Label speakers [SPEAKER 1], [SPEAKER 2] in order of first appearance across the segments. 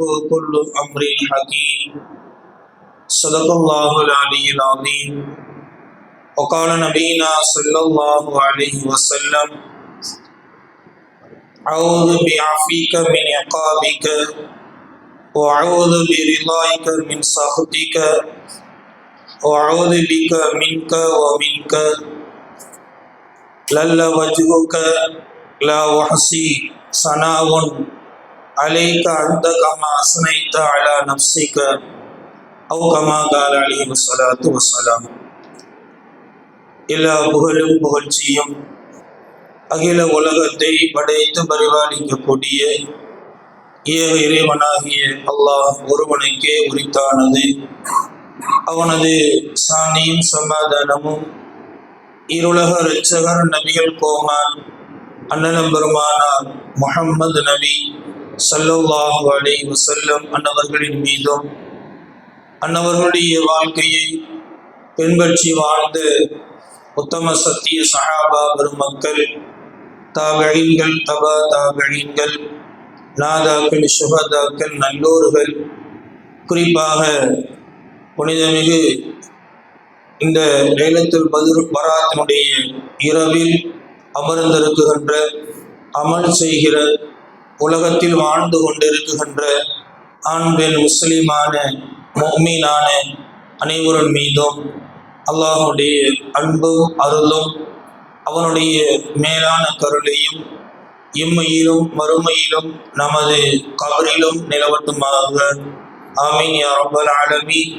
[SPEAKER 1] كل أمر حكيم صدق الله العلي العظيم وقال نبينا صلى الله عليه وسلم أعوذ بعفيك من عقابك وأعوذ برضاك من سخطك وأعوذ بك منك ومنك لل وجهك لا أحصي ثناء عليك أنت كما أثنيت على نفسك أو كما قال عليه الصلاة والسلام எல்லா புகழும் புகழ்ச்சியும் அகில உலகத்தை படைத்து பரிபாலிக்கக்கூடிய ஏக இறைவனாகிய அல்லாஹ் ஒருவனுக்கே உரித்தானது அவனது சாந்தியும் சமாதானமும் இருளக இரட்சகர் நபிகள் கோமான் அண்ணலம் பெருமானார் முஹம்மது நபி ஸல்லல்லாஹு அலை வசல்லம் அன்னவர்களின் மீதும் அன்னவர்களுடைய வாழ்க்கையை பின்பற்றி வாழ்ந்து உத்தம சத்திய சஹாபா பெருமக்கள் தாபழீன்கள் தபா தாபழீன்கள் நாதாக்கள் சுகதாக்கள் நல்லோர்கள். குறிப்பாக புனிதமிகு இந்த லைலத்துல் பதில் பராத்தினுடைய இரவில் அமர்ந்திருக்குகின்ற அமல் செய்கிற உலகத்தில் வாழ்ந்து கொண்டிருக்குகின்ற ஆண் பெண் முஸ்லீமான மொமீனான அனைவரின் மீதும் அல்லாஹுடைய அன்பும் அருளும் அவனுடைய மேலான கருளையும் இம்மையிலும் மறுமையிலும் நமது கவரிலும் நிலவட்டுமாக. ஆமீன் யா ரப்பல் ஆலமீன்.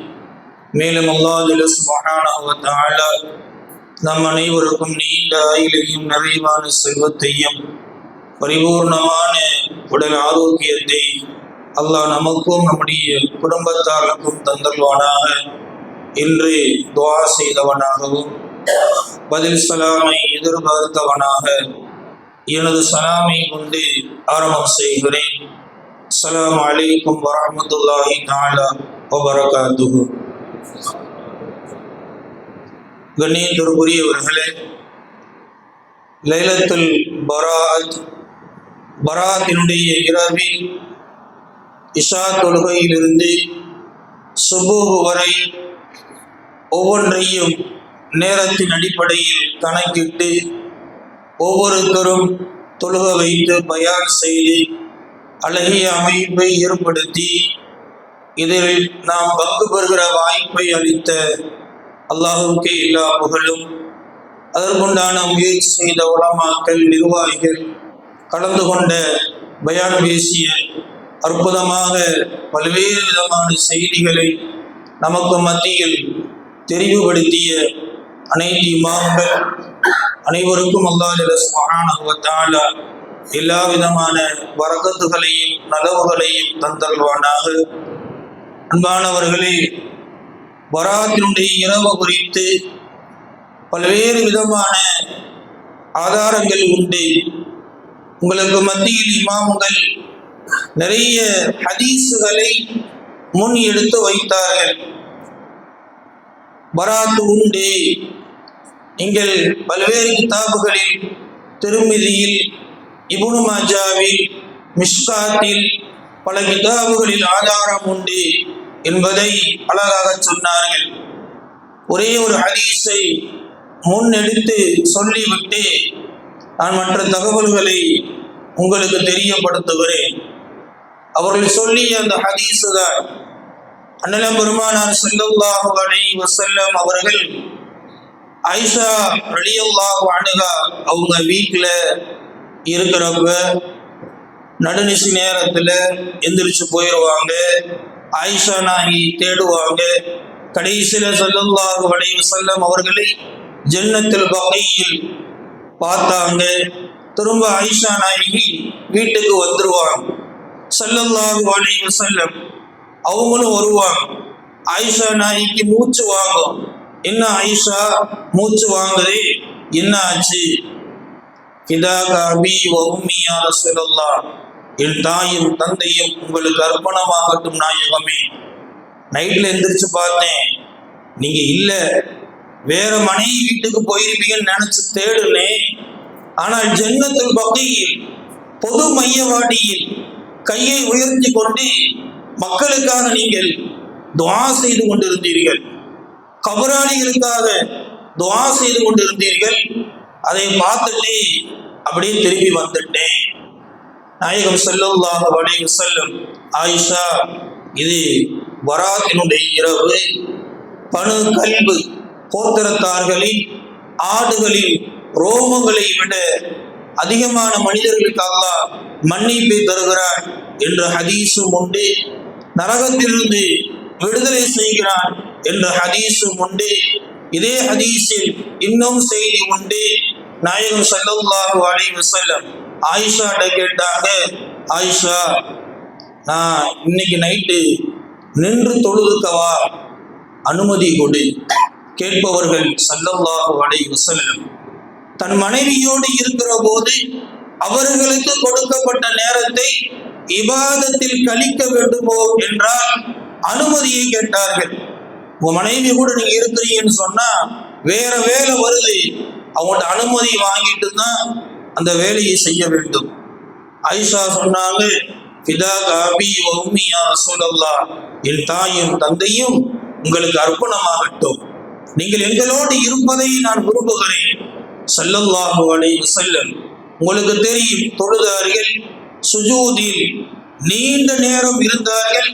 [SPEAKER 1] மேலும் அல்லாஹ் சுப்ஹானஹு நம் அனைவருக்கும் நீண்ட ஆயுளையும் நிறைவான செல்வத்தையும் பரிபூர்ணமான உடல் ஆரோக்கியத்தை அல்லாஹ் நமக்கும் நம்முடைய குடும்பத்தாருக்கும் தந்தல்வானாக இன்று துவா செய்தவனாகவும் பதில் சலாமை எதிர்பார்த்தவனாக எனது சலாமை கொண்டு ஆரம்பம் செய்கிறேன். அஸ்ஸலாமு அலைக்கும் வரமத்துல்லாஹி தஆலா வபரகாத்துஹு. கண்ணியத்திற்குரியவர்களே லைலத்துல் பராத் பராத்தினுடைய இரவில் இஷா தொழுகையிலிருந்து சுபூகு வரை ஒவ்வொன்றையும் நேரத்தின் அடிப்படையில் கணக்கிட்டு ஒவ்வொருத்தரும் தொழுக வைத்து பயான் செய்து அழகிய அமைப்பை ஏற்படுத்தி இதில் நாம் பங்கு பெறுகிற வாய்ப்பை அளித்த அல்லாஹுக்கே எல்லா புகழும். அதற்குண்டான முயற்சி செய்த உலமாக்கள் நிர்வாகிகள் கலந்து கொண்ட பயான் பேசிய அற்புதமாக பல்வேறு விதமான செய்திகளை நமக்கு மத்தியில் தெரிவுபடுத்திய அனைத்து இமாம்கள் அனைவருக்கும் அல்லாஹால எல்லா விதமான வரகத்துகளையும் நலவுகளையும் தந்தல்வானாக அன்பானவர்களே வராத்தினுடைய இரவு குறித்து பல்வேறு விதமான ஆதாரங்கள் உண்டு. உங்களுக்கு மத்தியில் இமாம்கள் நிறைய ஹதீஸுகளை முன் எடுத்து வைத்தார்கள். பராத்து உண்டு. நீங்கள் பல்வேறு கிதாபுகளில் திருமிதியில் இபுனு மாஜாவில் மிஷ்காத்தில் பல கிதாபுகளில் ஆதாரம் உண்டு என்பதை அழகாக சொன்னார்கள். ஒரே ஒரு ஹதீஸை முன்னெடுத்து சொல்லிவிட்டு நான் மற்ற தகவல்களை உங்களுக்கு தெரியப்படுத்துகிறேன். அவர்கள் சொல்லிய அந்த ஹதீஸு தான். அண்ணலம் பெருமானார் செல்லல்லாஹு அலைஹி வசல்லம் அவர்கள் ஐஷா ரலியல்லாஹு அணுகா அவங்க வீட்டில் இருக்கிறப்ப நடுநிசி நேரத்தில் எந்திரிச்சு போயிடுவாங்க ஆயிஷா நாகி தேடுவாங்க. கடைசியில் சல்லல்லாஹு அலைஹி வசல்லம் அவர்களை ஜன்னத்தில் பகையில் பார்த்தாங்க. திரும்ப ஆயிஷா நாயகி வீட்டுக்கு வந்துருவாங்க சல்லல்லாஹு அலைஹி வஸல்லம். அவங்களும் வருவாங்க. ஆயிஷா நாயகிக்கு மூச்சு வாங்கும். என்ன ஆயிஷா மூச்சு வாங்குதே? என்ன ஆச்சு? என் தாயும் தந்தையும் உங்களுக்கு அர்ப்பணமாகட்டும் நாயகமே. நைட்ல எந்திரிச்சு பார்த்தேன். நீங்க இல்ல. வேற மனைவி வீட்டுக்கு போயிருப்பீங்கன்னு நினைச்சு தேடுனேன். ஆனால் ஜன்னத்துல் பகுதியில் பொது மையவாடியில் கையை உயர்த்தி கொண்டு மக்களுக்காக நீங்கள் துவா செய்து கொண்டிருந்தீர்கள். கபராளிகளுக்காக துவா செய்து கொண்டிருந்தீர்கள். அதை பார்த்துட்டு அப்படியே திரும்பி வந்துட்டேன். நாயகம் செல்லவுதாக அலைஹி செல்லும் ஆயிஷா இது வராத்தினுடைய இரவு. பணு கல்வி கோத்திரத்தார்களின் ஆடுகளின் ரோமங்களை விட அதிகமான மனிதர்களுக்கு அல்லாஹ் மன்னிப்பை தருகிறான் என்ற ஹதீஸும் உண்டு. நரகத்திலிருந்து விடுதலை செய்கிறான் என்ற ஹதீஸும் உண்டு. இதே ஹதீஸில் இன்னும் செய்தி உண்டு. நாயகம் சல்லாஹு அலைஹி வஸல்லம் ஆயிஷாட்ட கேட்டாங்க ஆயிஷா நான் இன்னைக்கு நைட்டு நின்று தொழுதுக்கவா? அனுமதி கொடு. கேட்பவர்கள் ஸல்லல்லாஹு அலைஹி வஸல்லம் தன் மனைவியோடு இருக்கிற போது அவர்களுக்கு கொடுக்கப்பட்ட நேரத்தை இபாதத்தில் கழிக்க வேண்டுமோ என்றால் அனுமதியை கேட்டார்கள். உங்க மனைவி கூட நீங்க இருக்கிறீங்கன்னு சொன்னா வேற வேலை வருது. அவங்கள்ட்ட அனுமதி வாங்கிட்டு தான் அந்த வேலையை செய்ய வேண்டும். ஐஷா சொன்னாங்க காபி என் தாயும் தந்தையும் உங்களுக்கு அர்ப்பணமாகட்டும். நீங்கள் எங்களோடு இருப்பதை நான் விரும்புகிறேன். சல்லல்லாஹு அலைஹி வஸல்லம். உங்களுக்கு தெரியும் தொழுதார்கள் சுஜூதில் நீண்ட நேரம் இருந்தார்கள்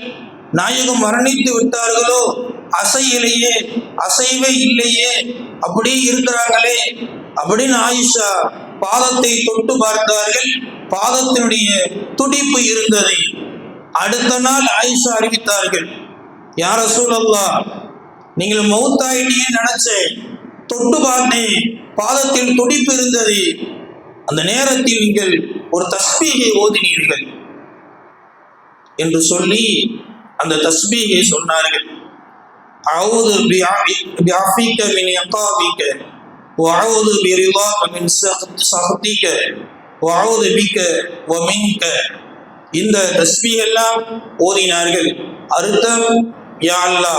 [SPEAKER 1] நாயகம் மரணித்து விட்டார்களோ அசையிலேயே அசைவே இல்லையே அப்படியே இருக்கிறாங்களே அப்படின்னு ஆயிஷா பாதத்தை தொட்டு பார்த்தார்கள். பாதத்தினுடைய துடிப்பு இருந்தது. அடுத்த நாள் ஆயிஷா அறிவித்தார்கள் யார சூழல்லா நீங்கள் மௌத்தாயிட்டியே நினைச்சேன். தொட்டு பார்த்தேன் பாதத்தில் துடிப்பு இருந்தது அந்த நேரத்தில் நீங்கள் ஒரு தஸ்பீகை ஓதினீர்கள் என்று சொல்லி அந்த தஸ்பீகை சொன்னார்கள். அவுது பிஆஃபிக மின் இகாபிக வஅவுது பிரிதாக மின் சஹதிக. வஅவுது பிக வமின்க. இந்த தஸ்பீஹ் ஓதினார்கள். அர்த்தம் யா அல்லா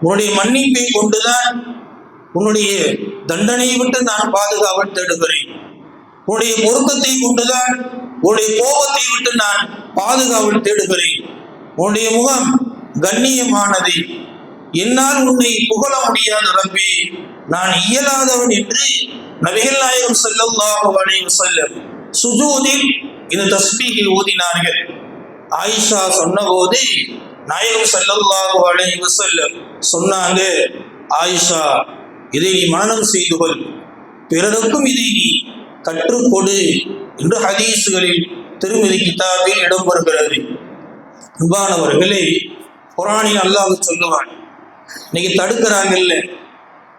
[SPEAKER 1] உன்னுடைய மன்னிப்பை கொண்டுதான் உன்னுடைய தண்டனையை விட்டு நான் பாதுகாவல் தேடுகிறேன். உன்னுடைய பொருத்தத்தை கொண்டுதான் உன்னுடைய கோபத்தை விட்டு நான் பாதுகாவல் தேடுகிறேன். உன்னுடைய முகம் கண்ணியமானது. என்னால் உன்னை புகழ முடியாத ரம்பி நான் இயலாதவன் என்று நபிகள் நாயகம் ஸல்லல்லாஹு அலைஹி வஸல்லம் சுஜூதில் இந்த தஸ்பீகில் ஓதினார்கள் ஆயிஷா சொன்னபோது நாயகம் ஸல்லல்லாஹு அலைஹி வஸல்லம் சொன்னாங்க ஆயிஷா இதை நீ மனனம் செய்து கொள். பிறருக்கும் இதை நீ கற்றுக்கொடு என்று ஹதீஸுகளில் திருமதி கிதாபில் இடம் அன்பானவர்களே குரானில் அல்லாஹ் சொல்லுவான் இன்னைக்கு தடுக்கிறாங்கல்ல?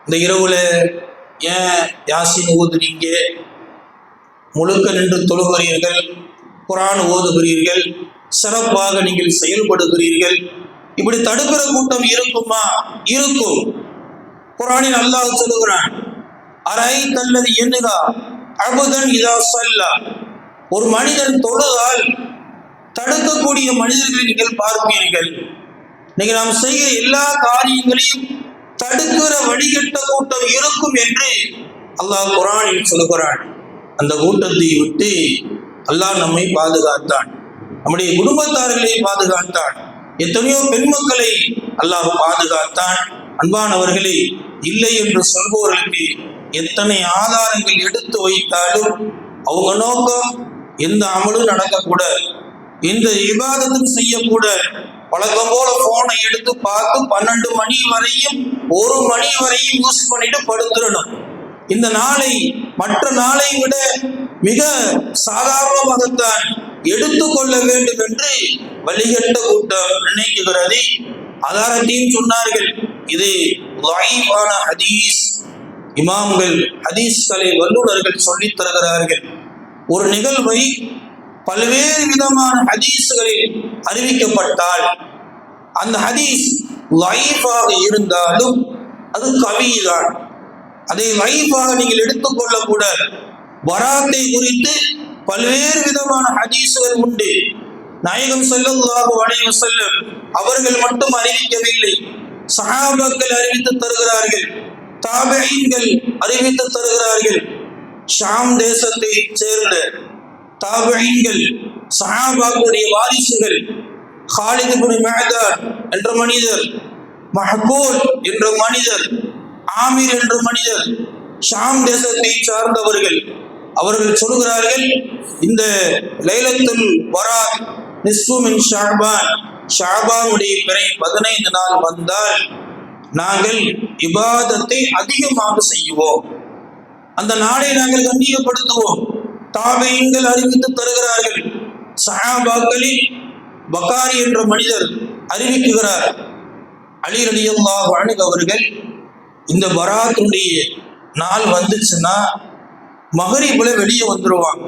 [SPEAKER 1] இந்த இரவுல ஏன் யாசின் ஓதுறீங்க முழுக்க நின்று தொழுகிறீர்கள் குரான் ஓதுகிறீர்கள் சிறப்பாக நீங்கள் செயல்படுகிறீர்கள். இப்படி தடுக்கிற கூட்டம் இருக்குமா? இருக்கும். குரானில் அல்லாஹ் சொல்லுகிறான் அரை தல்லது எண்ணுகா அபுதன் இதா சல்லா. ஒரு மனிதன் தொழுதால் தடுக்கக்கூடிய மனிதர்களை நீங்கள் பார்ப்பீர்கள். நீங்கள் நாம் செய்கிற எல்லா காரியங்களையும் தடுக்கிற வழிகட்ட கூட்டம் இருக்கும் என்று அல்லாஹ் குரானில் சொல்லுகிறான். அந்த கூட்டத்தை விட்டு அல்லாஹ் நம்மை பாதுகாத்தான். நம்முடைய குடும்பத்தார்களை பாதுகாத்தான். எத்தனையோ பெண் மக்களை அல்லாஹ் பாதுகாத்தான். அன்பானவர்களே இல்லை என்று சொல்பவர்களுக்கு எத்தனை ஆதாரங்கள் எடுத்து வைத்தாலும் அவங்க நோக்கம் எந்த அமலும் நடக்கக்கூட எந்த விவாதத்தும் செய்யக்கூட வழக்கம் போல போனை எடுத்து பார்த்து பன்னெண்டு மணி வரையும் ஒரு மணி வரையும் யூஸ் பண்ணிட்டு படுத்துடணும் இந்த நாளை மற்ற நாளை விட மிக சாதாரணமாகத்தான் எடுத்துக்கொள்ள வேண்டும் என்று வழிகட்ட கூட்டம் நினைக்குகிறது ஆதாரத்தையும் சொன்னார்கள் இது லைவான ஹதீஸ். இமாம்கள் ஹதீஸ்களை வல்லுநர்கள் சொல்லித் தருகிறார்கள். ஒரு நிகழ்வை பல்வேறு விதமான ஹதீஸ்களில் அறிவிக்கப்பட்டால் அந்த ஹதீஸ் லைஃபாக இருந்தாலும் அது கவிதான். அதை லைஃபாக நீங்கள் எடுத்துக்கொள்ளக்கூட வராத்தை குறித்து பல்வேறு விதமான ஹதீசுகள் உண்டு. நாயகம் செல்லும் அலைஹி அவர்கள் மட்டும் அறிவிக்கவில்லை. சஹாபாக்கள் அறிவித்து தருகிறார்கள் தாபெயின்கள் அறிவித்து தருகிறார்கள். ஷாம் தேசத்தை சேர்ந்த தாபெயின்கள் சஹாபாக்களுடைய வாரிசுகள் ஹாலிது பின் மேதார் என்ற மனிதர் மஹகூல் என்ற மனிதர் ஆமீர் என்ற மனிதர் ஷாம் தேசத்தை சார்ந்தவர்கள். அவர்கள் சொல்கிறார்கள் இந்த லைலத்துல் வரா நிஸ்பு மின் ஷாபான் ஷாபானுடைய பிறை பதினைந்து நாள் வந்தால் நாங்கள் இபாதத்தை அதிகமாக செய்வோம். அந்த நாளை நாங்கள் கண்ணியப்படுத்துவோம் தாபையங்கள் அறிவித்து தருகிறார்கள். சஹாபாக்களில் பக்காரி என்ற மனிதர் அறிவிக்குகிறார். அலி ரலியல்லாஹு அன்ஹு அவர்கள் இந்த பராத்துடைய நாள் வந்துச்சுன்னா மகரிபுல வெளியே வந்துருவாங்க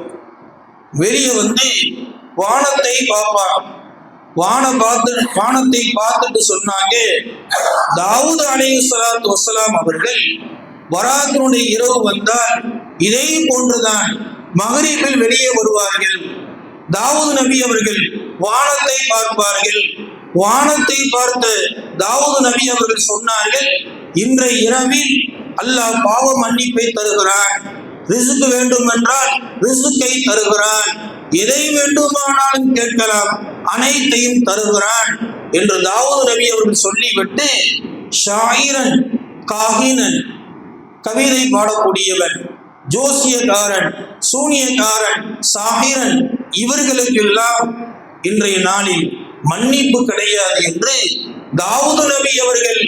[SPEAKER 1] வெளியே வந்து வானத்தை பார்ப்பாங்க வானம் பார்த்து வானத்தை பார்த்துட்டு சொன்னாங்க. தாவூத் அலைஹி சலாத் வசலாம் அவர்கள் வராத்தினுடைய இரவு வந்தால் இதே போன்றுதான் மகரீபில் வெளியே வருவார்கள். தாவூத் நபி அவர்கள் வானத்தை பார்ப்பார்கள். வானத்தை பார்த்து தாவூது நபி அவர்கள் சொன்னார்கள் இன்றைய இரவில் அல்லாஹ் பாவ மன்னிப்பை தருகிறான். ரிசுக்கு வேண்டும் என்றால் ரிசுக்கை தருகிறான். எதை வேண்டுமானாலும் கேட்கலாம் அனைத்தையும் தருகிறான் என்று தாவூத் ரவி அவர்கள் சொல்லிவிட்டு ஷாயிரன் காகினன் கவிதை பாடக்கூடியவன் ஜோசியக்காரன் சூனியக்காரன் சாகிரன் இவர்களுக்கெல்லாம் இன்றைய நாளில் மன்னிப்பு கிடையாது என்று தாவூது நபி அவர்கள்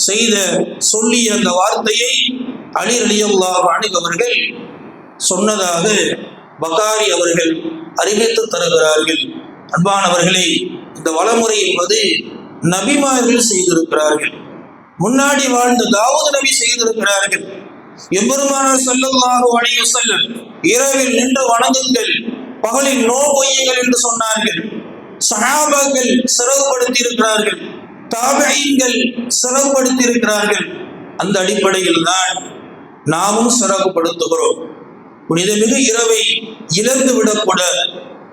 [SPEAKER 1] செய்த சொல்லிய அந்த வார்த்தையை அலி அவர்கள் சொன்னதாக பகாரி அவர்கள் அறிவித்து தருகிறார்கள். அன்பானவர்களே இந்த வளமுறை என்பது நபிமார்கள் செய்திருக்கிறார்கள். முன்னாடி வாழ்ந்த தாவூது நபி செய்திருக்கிறார்கள். எம்பெருமானார் ஸல்லல்லாஹு அலைஹி வஸல்லம் இரவில் நின்று வணங்குங்கள் பகலில் நோ பொய்யுங்கள் என்று சொன்னார்கள். சகாபாக்கள் சிறகுபடுத்தி இருக்கிறார்கள் தாபியீன்கள் சிறகுபடுத்தி இருக்கிறார்கள் அந்த அடிப்படையில் தான் நாமும் சிறகுபடுத்துகிறோம் புனிதமிகு இரவை இழந்து விடக்கூட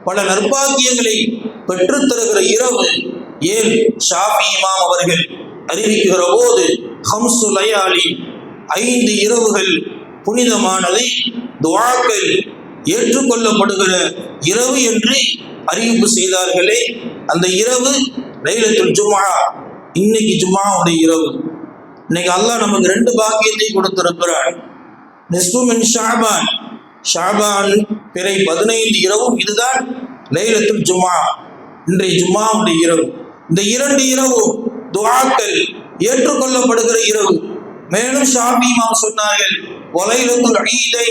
[SPEAKER 1] பல நற்பாக்கியங்களை பெற்றுத்தருகிற இரவு ஏன் ஷாஃபி இமாம் அவர்கள் அறிவிக்கிற போது ஹம்சு லயாலி ஐந்து இரவுகள் புனிதமானதை துவாக்கள் ஏற்றுக்கொள்ளப்படுகிற இரவு என்று அறிவிப்பு செய்தார்களே. அந்த இரவு லைலத்துல் ஜுமா இன்னைக்கு ஜுமாவுடைய இரவு. இன்னைக்கு அல்லாஹ் நமக்கு ரெண்டு பாக்கியத்தை கொடுத்திருக்கிறான். நிஸ்பு மின் ஷாபான் ஷாபான் பிறை பதினைந்து இரவும் இதுதான் லைலத்துல் ஜும்மா. இன்றைய ஜும்மாவுடைய இரவு. இந்த இரண்டு இரவும் துவாக்கள் ஏற்றுக்கொள்ளப்படுகிற இரவு. மேலும் ஷாபி இமாம் சொன்னார்கள் வலைலத்துல் ஈதை.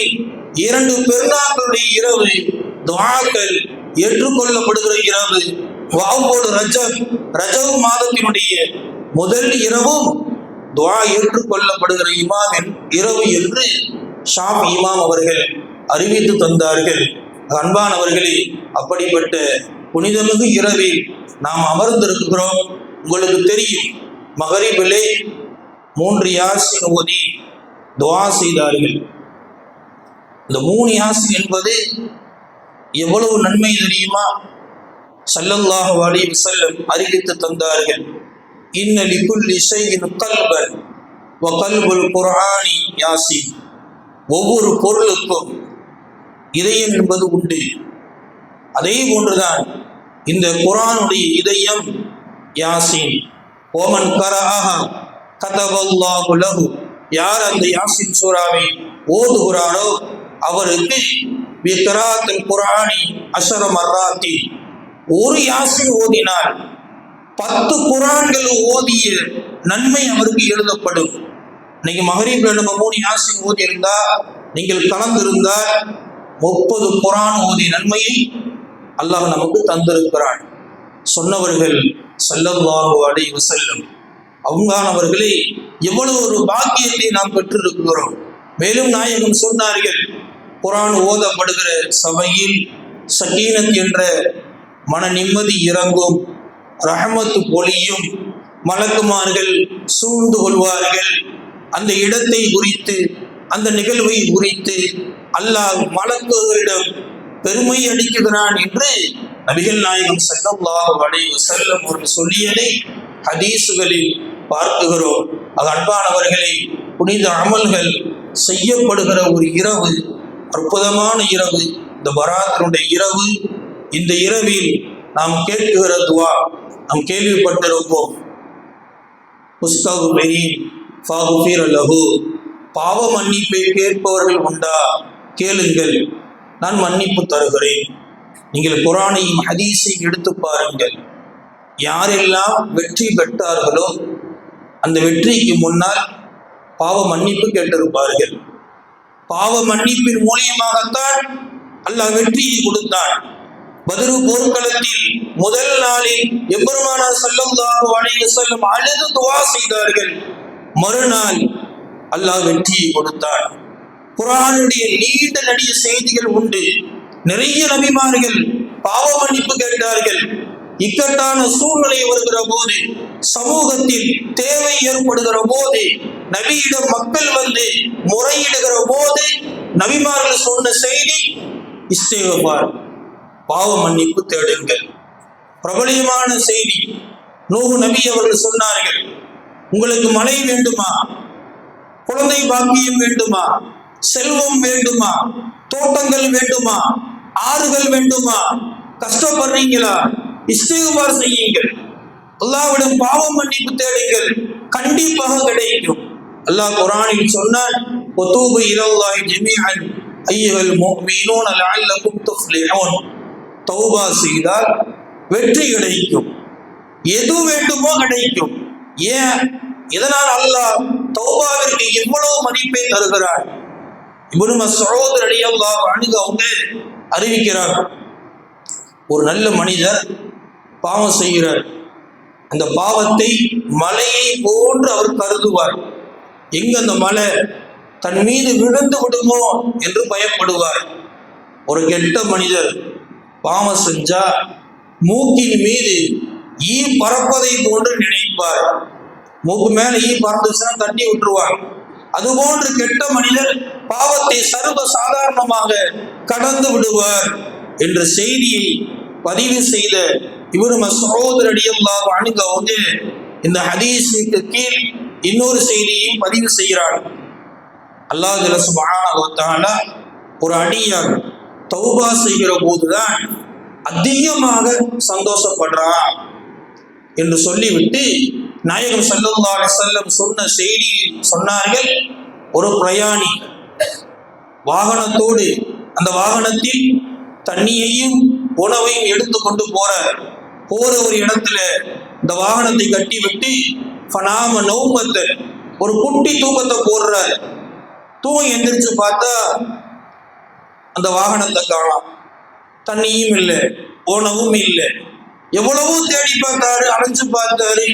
[SPEAKER 1] இரண்டு பெருநாட்களுடைய இரவு துவாக்கள் ஏற்றுக்கொள்ளப்படுகிற இரவு. வாவோடு ரஜப் ரஜவ் மாதத்தினுடைய முதல் இரவும் துவா ஏற்றுக்கொள்ளப்படுகிற இமாமின் இரவு என்று ஷாம் இமாம் அவர்கள் அறிவித்து தந்தார்கள். அன்பானவர்களே அப்படிப்பட்ட புனிதமிகு இரவில் நாம் அமர்ந்திருக்கிறோம். உங்களுக்கு தெரியும் மகரிபிலே மூன்று யாசின் ஓதி துவா செய்தார்கள். இந்த மூணு யாசின் என்பது எவ்வளவு நன்மை தெரியுமா? ஸல்லல்லாஹு அலைஹி செல்லம் அறிவித்து தந்தார்கள். இன்னலி லிகுல்லி ஷைஇன் கல்பன் வ கல்புல் குர்ஆனி யாசின். ஒவ்வொரு பொருளுக்கும் இதயம் என்பது உண்டு. அதே போன்றுதான் இந்த குரானுடைய இதயம் யாசின். ஓமன் கரஹ கதவல்லாஹு லஹு. யார் அந்த யாசின் சூறாவை ஓதுகிறாரோ அவருக்கு விக்ராத்துல் குரானி அசர மர்ராத்தி. ஒரு யாசின் ஓதினால் பத்து குரான்கள் ஓதிய நன்மை அவருக்கு எழுதப்படும். இன்னைக்கு மகரீப்ல நம்ம மூணு யாசின் ஓதி இருந்தா நீங்கள் கலந்திருந்தால் முப்பது குரான் ஓதி நன்மையை அல்லாஹ் நமக்கு தந்திருக்கிறான். சொன்னவர்கள் ஸல்லல்லாஹு அடை செல்லும் அவங்கானவர்களே எவ்வளவு ஒரு பாக்கியத்தை நாம் பெற்றிருக்கிறோம். மேலும் நாயகம் சொன்னார்கள் குரான் ஓதப்படுகிற சபையில் சகீனத் என்ற மன நிம்மதி இறங்கும் ரஹமத்து பொலியும் மலக்குமார்கள் சூழ்ந்து கொள்வார்கள். அந்த இடத்தை குறித்து அந்த நிகழ்வை குறித்து அல்லாஹ் மலக்குகளிடம் பெருமை அளிக்குகிறான் என்று நபிகள் நாயகம் சல்லாஹு அலைவு செல்லம் ஒரு சொல்லியதை ஹதீசுகளில் பார்க்குகிறோம். அது அன்பானவர்களை புனித அமல்கள் செய்யப்படுகிற ஒரு இரவு அற்புதமான இரவு இந்த பராத்தினுடைய இரவு. இந்த இரவில் நாம் கேட்குகிற துவா நாம் கேள்விப்பட்டிருப்போம். முஸ்தகுபிரின் ஃபாகுஃபீர் பாவ மன்னிப்பை கேட்பவர்கள் உண்டா? கேளுங்கள். நான் மன்னிப்பு தருகிறேன். நீங்கள் குரானையும் ஹதீஸையும் எடுத்து பாருங்கள். யாரெல்லாம் வெற்றி பெற்றார்களோ அந்த வெற்றிக்கு முன்னால் பாவ மன்னிப்பு கேட்டிருப்பார்கள். பாவ மன்னிப்பின் மூலியமாகத்தான் அல்லாஹ் வெற்றியை கொடுத்தான். பதிரு போர்க்களத்தில் முதல் நாளில் எம்பெருமானார் ஸல்லல்லாஹு அலைஹி செல்லும் அழுது துவா செய்தார்கள். மறுநாள் அல்லாஹ் வெற்றியை கொடுத்தான். குரானுடைய நீண்ட நடிய செய்திகள் உண்டு. நிறைய நபிமார்கள் பாவ மன்னிப்பு கேட்டார்கள். இக்கட்டான சூழ்நிலை வருகிற போது சமூகத்தில் தேவை ஏற்படுகிற போது நபியிடம் மக்கள் வந்து முறையிடுகிற போது நபிமார்கள் சொன்ன செய்தி இஸ்தேவார் பாவ மன்னிப்பு தேடுங்கள். பிரபலியமான செய்தி. நூகு நபி அவர்கள் சொன்னார்கள் உங்களுக்கு மழை வேண்டுமா? குழந்தை பாக்கியம் வேண்டுமா? செல்வம் வேண்டுமா? தோட்டங்கள் வேண்டுமா? ஆறுகள் வேண்டுமா? கஷ்டப்படுறீங்களா? இஸ்திகுபார் செய்யுங்கள். அல்லாவிடம் பாவம் மன்னிப்பு தேடுங்கள். கண்டிப்பாக கிடைக்கும். அல்லாஹ் குரானில் சொன்னான் ஒத்தூபு இலல்லாஹி ஜமீஅன் ஐயுகள் முஃமினூன லஅல்லகும் துஃப்லிஹூன். தௌபா செய்தால் வெற்றி கிடைக்கும். எது வேண்டுமோ கிடைக்கும். ஏன்? இதனால் அல்லாஹ் தௌபாவிற்கு எவ்வளவு மதிப்பை தருகிறார் இவனு மஸ்ஊத் ரலியல்லாஹு அவங்க அறிவிக்கிறார். ஒரு நல்ல மனிதர் பாவம் செய்கிறார். அந்த பாவத்தை மலையை போன்று அவர் கருதுவார். எங்க அந்த மலை தன் மீது விழுந்து விடுமோ என்று பயப்படுவார். ஒரு கெட்ட மனிதர் பாவம் செஞ்சா மூக்கின் மீது ஈ பறப்பதை போன்று நினைப்பார். மூக்கு மேல ஈ பறந்துச்சுன்னா தட்டி விட்டுருவார் அதுபோன்று கெட்ட மனிதர் பாவத்தை சர்வ சாதாரணமாக கடந்து விடுவார் என்ற செய்தியை பதிவு செய்த இவரு மசோதர் அணுக வந்து இந்த ஹதீஸுக்கு கீழ் இன்னொரு செய்தியையும் பதிவு செய்கிறார். அல்லாஹ் சுபான ஒரு அடியார் தௌபா செய்கிற போதுதான் அதிகமாக சந்தோஷப்படுறான் என்று சொல்லிவிட்டு நாயகம் சல்லல்லா செல்லம் சொன்ன செய்தி சொன்னார்கள். ஒரு பிரயாணி வாகனத்தோடு அந்த வாகனத்தில் தண்ணியையும் உணவையும் எடுத்து கொண்டு போற போற ஒரு இடத்துல இந்த வாகனத்தை கட்டி விட்டு ஃபனாம நோம்பத்தை ஒரு குட்டி தூக்கத்தை போடுற தூங்கி எந்திரிச்சு பார்த்தா அந்த வாகனத்தை காணோம். தண்ணியும் இல்லை உணவும் இல்லை. எவ்வளவோ தேடி பார்த்தாரு அலைஞ்சு பார்த்தாரு.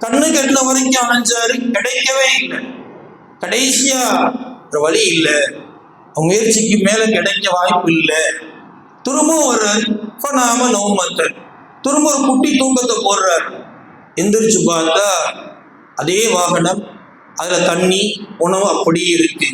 [SPEAKER 1] கண்ணு கெட்டின வரைக்கும் அணைஞ்சாரு கிடைக்கவே இல்லை. கடைசியா ஒரு வழி இல்லை. முயற்சிக்கு மேல கிடைக்க வாய்ப்பு இல்லை. திரும்பவும் வர்றாரு. இப்ப நாம நோமத்தர் திரும்ப ஒரு குட்டி தூக்கத்தை போடுறாரு. எந்திரிச்சு பார்த்தா அதே வாகனம் அதுல தண்ணி உணவு அப்படியே இருக்கு.